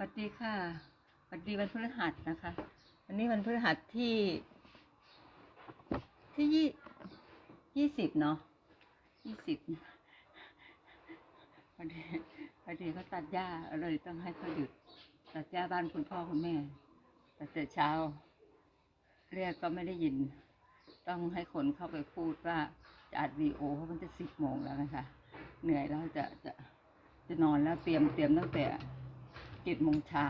สวัสดีค่ะสวัสดีวันพฤหัสนะคะ วันนี้วันพฤหัสที่ ที่ยี่ยี่สิบเนาะยี่สิบพอดีพอดีเขาตัดหญ้าเลยต้องให้เขาหยุด ตัดหญ้าบ้านคุณพ่อคุณแม่แต่แต่เช้า เรียกก็ไม่ได้ยิน ต้องให้คนเข้าไปพูดว่าจะอัดวีโอเพราะมันจะสิบโมงแล้วนะคะ เหนื่อยแล้วจะจะจะนอนแล้วเตรียมเตรียมตั้งแต่ จ็ดโมงเช้า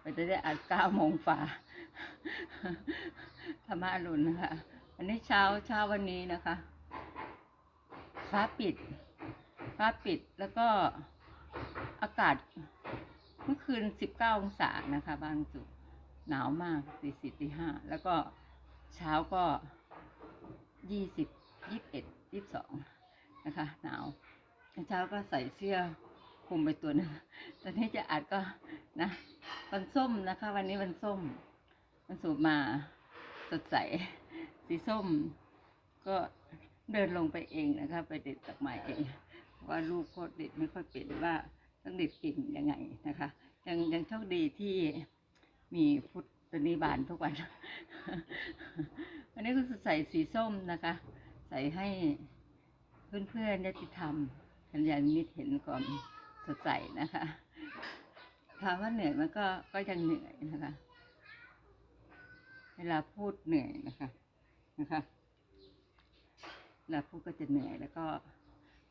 ไปจะได้อัดเก้าโมงฝ่าธรรมะรุณนะคะอันนี้เช้าเช้าวันนี้นะคะ ฟ้าปิด ฟ้าปิดแล้วก็อากาศเมื่อคืนสิบเก้าองศานะคะ บางจุดหนาวมากสี่สิบตีห้าแล้วก็เช้าก็ยี่สิบยี่สิบเอ็ดยี่สิบสองนะคะ หนาวเช้าก็ใส่เสื้อ คุมไปตัวหนึงตอนนี้จะอัดก็นะวันส้มนะคะ วันนี้วันส้มวันสูบมาสดใส สีส้ม ก็เดินลงไปเองนะคะ ไปเด็ดดอกไม้เองเพราะว่าลูกก็เด็ดไม่ค่อยเป็นว่าต้องเด็ดกิ่งยังไงนะคะ ยังยังโชคดีที่มีพุทธนิบานทุกวัน วันนี้ก็จะใส่สีส้มนะคะ ใส่ให้เพื่อนๆญาติธรรมกัญญาณมิตรเห็นความ สดใสนะคะถามว่าเหนื่อยมันก็ก็ยังเหนื่อยนะคะ เวลาพูดเหนื่อยนะคะนะคะเวลาพูดก็จะเหนื่อยแล้วก็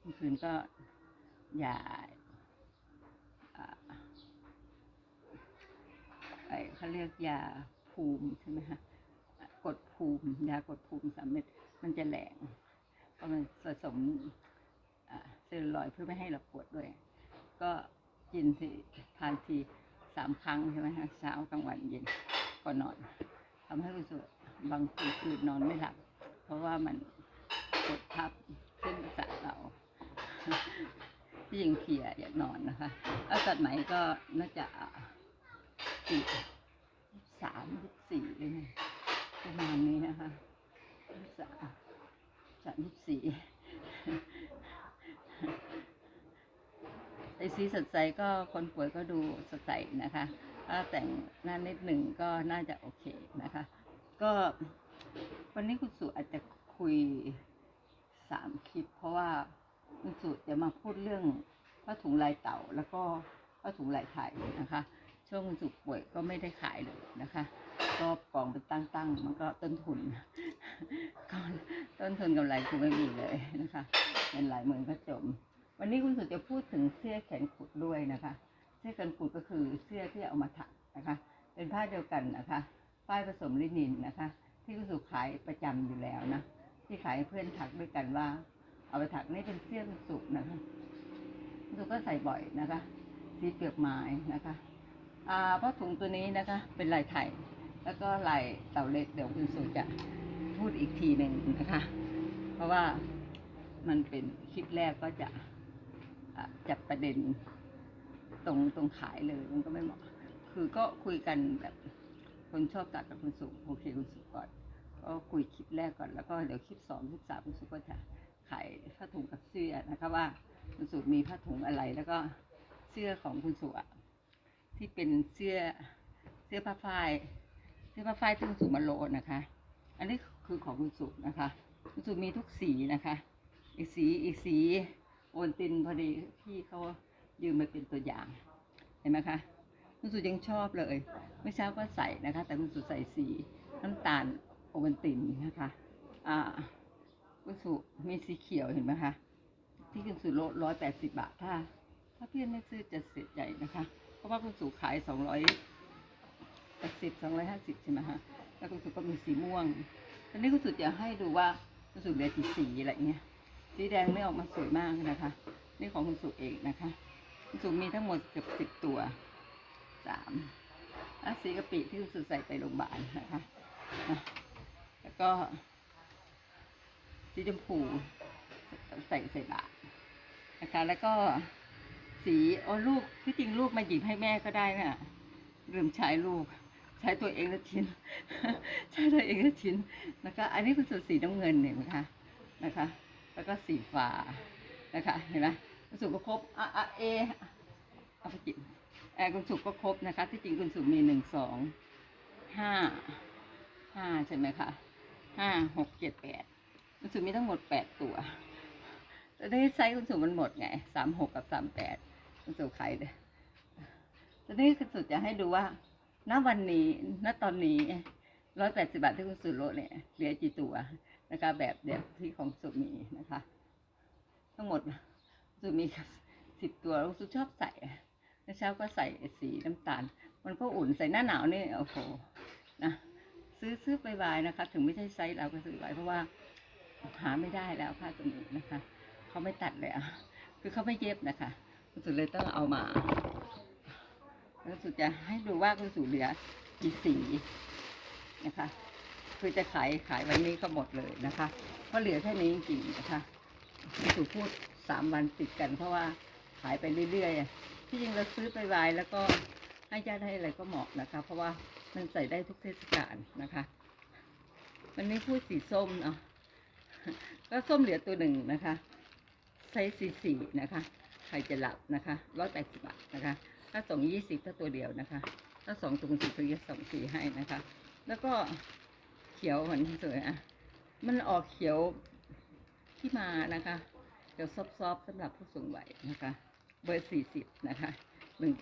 เมื่อคืนก็อย่าอ่าไอ้เขาเรียกยาภูมิใช่ไหมคะกดภูมิยากดภูมิสามเม็ดมันจะแหลงเพราะมันผสมอ่าเซลลูลอยเพื่อไม่ให้เราปวดด้วย ก็กินทีทานทีสามครั้งใช่ไหมคะเช้ากลางวันเย็นก่อนนอนทำให้รู้สึกบางคืนคืนนอนไม่หลับ เพราะว่ามันกดทับเส้นประสาทเราที่ยิงเพลียอยากนอนนะคะแล้วตัดไหมก็น่าจะสี่สามสี่เลยนะประมาณนี้นะคะสามสามสี่ สีสดใสก็คนป่วยก็ดูสดใสนะคะ ถ้าแต่งหน้านิดหนึ่งก็น่าจะโอเคนะคะ ก็วันนี้คุณสุอาจจะคุยสามคลิป เพราะว่าคุณสุจะมาพูดเรื่องผ้าถุงลายเต่าแล้วก็ผ้าถุงลายไทยนะคะ ช่วงคุณสุป่วยก็ไม่ได้ขายเลยนะคะ ก็กองเป็นตั้งๆ มันก็ต้นทุนก็ต้นทุนกำไรคือไม่มีเลยนะคะเงินหลายหมื่นก็จม วันนี้คุณสุจะพูดถึงเสื้อแขนกุดด้วยนะคะ เสื้อแขนกุดก็คือเสื้อที่เอามาถักนะคะ เป็นผ้าเดียวกันนะคะฝ้ายผสมลินินนะคะ ที่คุณสุขายประจำอยู่แล้วนะที่ขายเพื่อนถักด้วยกันว่า เอาไปถักนี่เป็นเสื้อคุณสุนะคะคุณสุก็ใส่บ่อยนะคะ สีเปลือกไม้นะคะอ่าเพราะถุงตัวนี้นะคะ เป็นลายไทยแล้วก็ลายเต่าเล็กเดี๋ยวคุณสุจะพูดอีกทีหนึ่งนะคะ เพราะว่ามันเป็นคลิปแรกก็จะ จับประเด็นตรงตรงขายเลยมันก็ไม่เหมาะ คือก็คุยกันแบบคนชอบตัดกับคุณสุโอเคคุณสุก่อน ก็คุยคลิปแรกก่อนแล้วก็เดี๋ยวคลิปสองคลิปสามคุณสุก็จะขายผ้าถุงกับเสื้อนะคะว่าคุณสุมีผ้าถุงอะไรแล้วก็เสื้อของคุณสุที่เป็นเสื้อเสื้อผ้าฝ้ายเสื้อผ้าฝ้ายที่คุณสุมาโลนะคะ อันนี้คือของคุณสุนะคะ คุณสุมีทุกสีนะคะ อีกสีอีกสี โอนตินพอดีพี่เขายืมมาเป็นตัวอย่าง เห็นไหมคะคุณสุยังชอบเลยเมื่อเช้าก็ใส่นะคะ แต่คุณสุใส่สีน้ำตาลโอวันตินนะคะอ่าคุณสุมีสีเขียวเห็นไหมคะที่คุณสุลดร้อยแปดสิบาทถ้า ถ้าเพื่อนไม่ซื้อจะเสียใจนะคะ เพราะว่าคุณสุขายสองร้อยแปดสิบสองร้อยห้าสิบใช่ไหมคะแล้วคุณสุก็มีสีม่วงตอนนี้คุณสุจะให้ดูว่าคุณสุเหลือกี่สีอะไรเงี้ย สีแดงไม่ออกมาสวยมากนะคะ นี่ของคุณสุเองนะคะ คุณสุมีทั้งหมดเกือบสิบตัวสามอะสีกะปิที่คุณสุใส่ไปโรงพยาบาลนะคะ แล้วก็สีชมพูใส่ใส่บาตรนะคะ แล้วก็สีโอ้ลูกที่จริงลูกมาหยิบให้แม่ก็ได้นะลืมใช้ลูก ใช้ตัวเองละชิ้น ใช้ตัวเองละชิ้นนะคะ อันนี้คุณสุสีน้ำเงินเห็นไหมคะนะคะ แล้วก็สีฟ้านะคะเห็นไหมคุณสุก็ครบอะอะเอเอาไปจิบแอร์คุณสุก็ครบนะคะ ที่จริงคุณสุมีหนึ่งสองห้าห้าใช่ไหมคะห้าหกเจ็ดแปดคุณสุมีทั้งหมดแปดตัวแต่ได้ไซส์คุณสุมันหมดไงสามหกกับสามแปดคุณสุขายเลยตอนนี้คุณสุจะให้ดูว่าณวันนี้ณตอนนี้ร้อยแปดสิบาทที่คุณสุลดเนี่ยเหลือกี่ตัว นะคะ แบบแบบที่ของสุมีนะคะ ทั้งหมดสุมีสิบตัวล้วสุชอบใส่เมื่อเช้าก็ใส่สีน้ำตาล มันก็อุ่นใส่หน้าหนาวนี่โอ้โหนะซื้อซื้อไปวายนะคะ ถึงไม่ใช่ไซส์เราก็ซื้อไว้เพราะว่าหาไม่ได้แล้วผ้าตัวนี้นะคะเขาไม่ตัดเลยอะคือเขาไม่เย็บนะคะคุณสุเลยต้องเอามาแล้วสุดจะให้ดูว่าคุณสุเหลือกี่สีนะคะ คือจะขายขายวันนี้ก็หมดเลยนะคะ เพราะเหลือแค่นี้จริงๆนะคะคุณสุพูดสามวันติดกัน เพราะว่าขายไปเรื่อยๆที่จริงเราซื้อไปวายแล้วก็ให้ญาติให้อะไรก็เหมาะนะคะ เพราะว่ามันใส่ได้ทุกเทศกาลนะคะ วันนี้พูดสีส้มเนาะก็ส้มเหลือตัวหนึ่งนะคะไซส์สีสีนะคะใครจะหลับนะคะร้อยแปดสิบบาทนะคะ ถ้าส่งยี่สิบถ้าตัวเดียวนะคะ ถ้าสองตัวคุณสิบตัวจะส่งสี่ให้นะคะ แล้วก็ เขียวเหมือนสวยอะ มันออกเขียวที่มานะคะเดี๋ยวซอฟๆสำหรับผู้สูงวัยนะคะ เบอร์สี่สิบนะคะหนึ่ง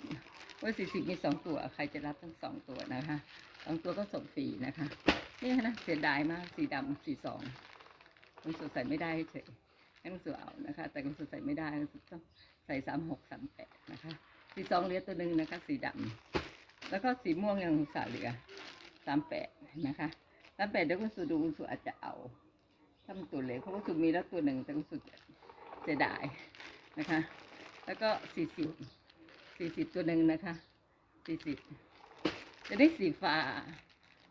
เบอร์สี่สิบมีสองตัว ใครจะรับทั้งสองตัวนะคะสองตัวก็ส่งฟรีนะคะ นี่นะเสียดายมากสีดำสีสองคุณสุใส่ไม่ได้เฉยให้คุณสุเอานะคะ แต่คุณสุใส่ไม่ได้ต้องใส่สามหกสามแปดนะคะ สีสองเหลือตัวหนึ่งนะคะ สีดำแล้วก็สีม่วงยังสาเหลือสามแปดนะคะ สามแปดเดี๋ยวคุณสุดูคุณสุอาจจะเอาถ้าตัวเล็กเพราะว่าสุมีแล้วตัวหนึ่งแต่คุณสุเสียดายนะคะ แล้วก็สี่สิบสี่สิบตัวหนึ่งนะคะสี่สิบจะได้สีฟ้า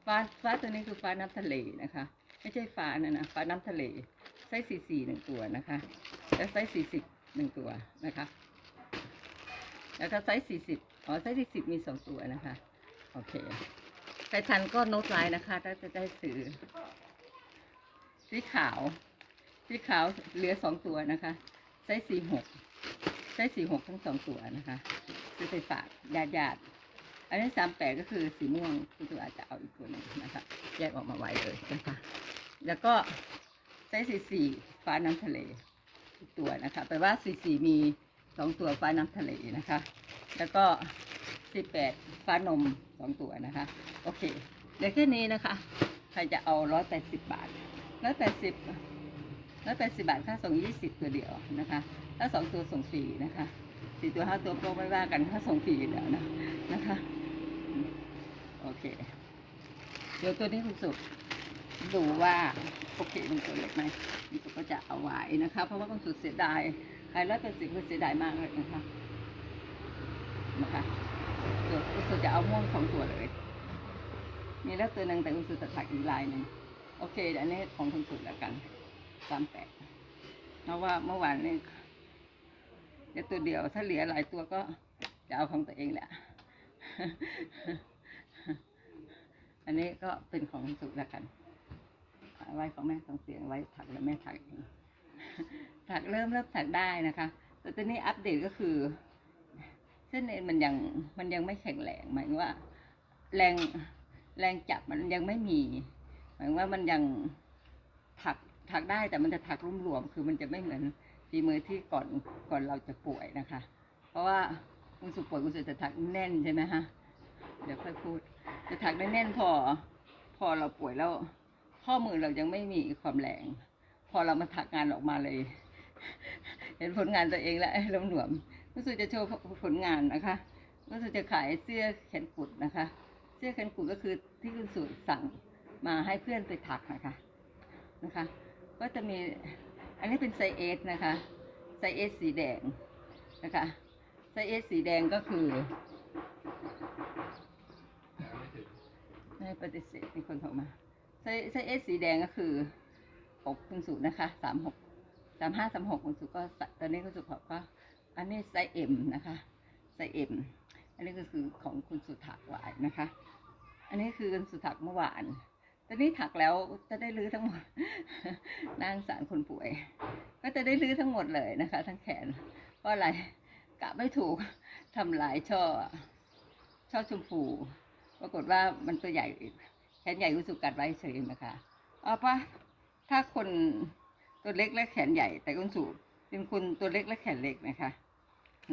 ฟ้าฟ้าตัวนี้คือฟ้าน้ำทะเลนะคะ ไม่ใช่ฟ้านะนะฟ้าน้ำทะเลไซส์สี่สี่หนึ่งตัวนะคะแล้วไซส์สี่สิบหนึ่งตัวนะคะแล้วก็ไซส์สี่สิบอ๋อไซส์สี่สิบมีสองตัวนะคะ โอเค ใครทันก็โน้ตไลน์นะคะ ถ้าจะได้ซื้อสีขาว สีขาวเหลือสองตัวนะคะ ไซส์สี่หกไซส์สี่หกทั้งสองตัวนะคะซื้อไปฝากญาติญาติๆอันนี้สามแปดก็คือสีม่วงคุณตัวอาจจะเอาอีกตัวหนึ่งนะคะแยกออกมาไว้เลยนะคะ แล้วก็ไซส์สี่สี่ฟ้าน้ำทะเลอีกตัวนะคะแปลว่าสี่สี่มีสองตัวฟ้าน้ำทะเลนะคะ แล้วก็สิบแปดฟ้านม องตัวนะคะ โอเคเหลือแค่นี้นะคะ ใครจะเอาร้อยแปดสิบบาทร้อยแปดสิบร้อยแปดสิบบาทค่าส่งยี่สิบตัวเดียวนะคะ ถ้าสองตัวส่งฟรีนะคะสี่ตัวห้าตัวก็ไม่ว่ากันถ้าส่งฟรีอยู่แล้วนะนะคะ โอเค เดี๋ยวตัวนี้คุณสุดูว่าโอเคมันตัวเล็กไหมคุณสุก็จะเอาไว้นะคะ เพราะว่าคุณสุดเสียดายขายร้อยแปดสิบคือเสียดายมากเลยนะคะนะคะ เดี๋ยวคุสุจะเอาม่วงสองตัวเลย มีแล้วตัวหนึ่งแต่คุสุจะถักอีกลายหนึ่งโอเคเดี๋ยวอันนี้ของคุณสุแล้วกันสามแปดเพราะว่าเมื่อวานนี่เดี๋ยวตัวเดียวถ้าเหลือหลายตัวก็จะเอาของตัวเองแหละ อันนี้ก็เป็นของคุณสุแล้วกันเอาไว้ของแม่สองเสียงไว้ถักแล้วแม่ถักเองถักเริ่มเริ่มถักได้นะคะแต่ตอนนี้อัปเดตก็คือ เส้นเอ็นมันยังมันยังไม่แข็งแรงหมายว่า แรงแรงจับมันยังไม่มีหมายว่ามันยังถักถักได้แต่มันจะถักรุ่มรวมๆคือมันจะไม่เหมือนฝีมือที่ก่อนก่อนเราจะป่วยนะคะ เพราะว่าคุณสุป่วยคุณสุจะถักแน่นใช่ไหมฮะเดี๋ยวค่อยพูด จะถักได้แน่นพอ พอเราป่วยแล้ว ข้อมือเรายังไม่มีความแรง พอเรามาถักงานออกมาเลย เห็นผลงานตัวเองแล้วล้มหลวม รู้สึกจะโชว์ผลงานนะคะรู้สึกจะขายเสื้อแขนกุดนะคะ เสื้อแขนกุดก็คือที่คุณสุสั่งมาให้เพื่อนไปถักนะคะนะคะ ก็จะมีอันนี้เป็นไซส์เอสนะคะไซส์เอสสีแดงนะคะไซส์เอสสีแดงก็คือไม่ปฏิเสธมีคนโทรมาไซส์ไซเอสสีแดงก็คืออกคุณสุนะคะสามหกสามห้าสามหกคุณสุก็ตอนนี้คุณสุบอกว่า อันนี้ไซเอ็มนะคะไซเอ็มอันนี้ก็คือของคุณสุถักไว้นะคะ อันนี้คือคุณสุถักเมื่อวานตอนนี้ถักแล้วจะได้รื้อทั้งหมดนางสารคนป่วย ก็จะได้รื้อทั้งหมดเลยนะคะ ทั้งแขน เพราะอะไรกะไม่ถูกทำหลายช่อช่อชมพูปรากฏว่ามันตัวใหญ่แขนใหญ่กุสุกัดไว้เฉยนะคะเอาปะถ้าคนตัวเล็กและแขนใหญ่แต่กุสุ เป็นคนตัวเล็กและแขนเล็กนะคะ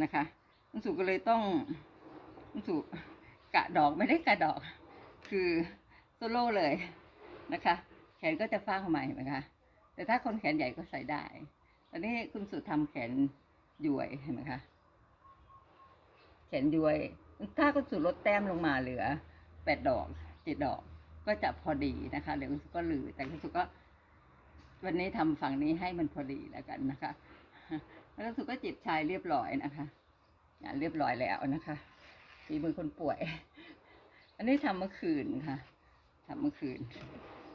นะคะกุสุก็เลยต้องกุสุกะดอกไม่ได้กะดอก คือโซโล่เลยนะคะ แขนก็จะฟ้างใหม่นะคะ แต่ถ้าคนแขนใหญ่ก็ใส่ได้ ตอนนี้คุณสุทำแขนย้วยเห็นไหมคะแขนย้วย ถ้าคุณสุลดแต้มลงมาเหลือแปดดอกเจ็ดดอกก็จะพอดีนะคะเดี๋ยวคุณสุก็ลือแต่คุณสุก็วันนี้ทำฝั่งนี้ให้มันพอดีแล้วกันนะคะ แล้วคุณสุก็จิบชายเรียบร้อยนะคะเรียบร้อยแล้วนะคะฝีมือคนป่วย อันนี้ทำเมื่อคืนค่ะทำเมื่อคืน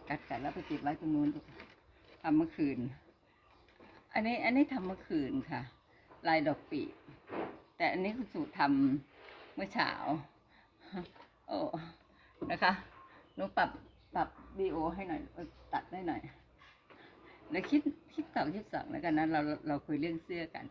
กัดกัดแล้วไปติดไว้ตรงนู้นทำเมื่อคืน อันนี้อันนี้ทำเมื่อคืนค่ะ ลายดอกปีแต่อันนี้คุณสุทำเมื่อเช้าโอ้นะคะหนูปรับปรับวีโอให้หน่อยตัดได้หน่อย แล้วคิดคิดต่อคิดสองแล้วกันนะเราเราคุยเรื่องเสื้อกัน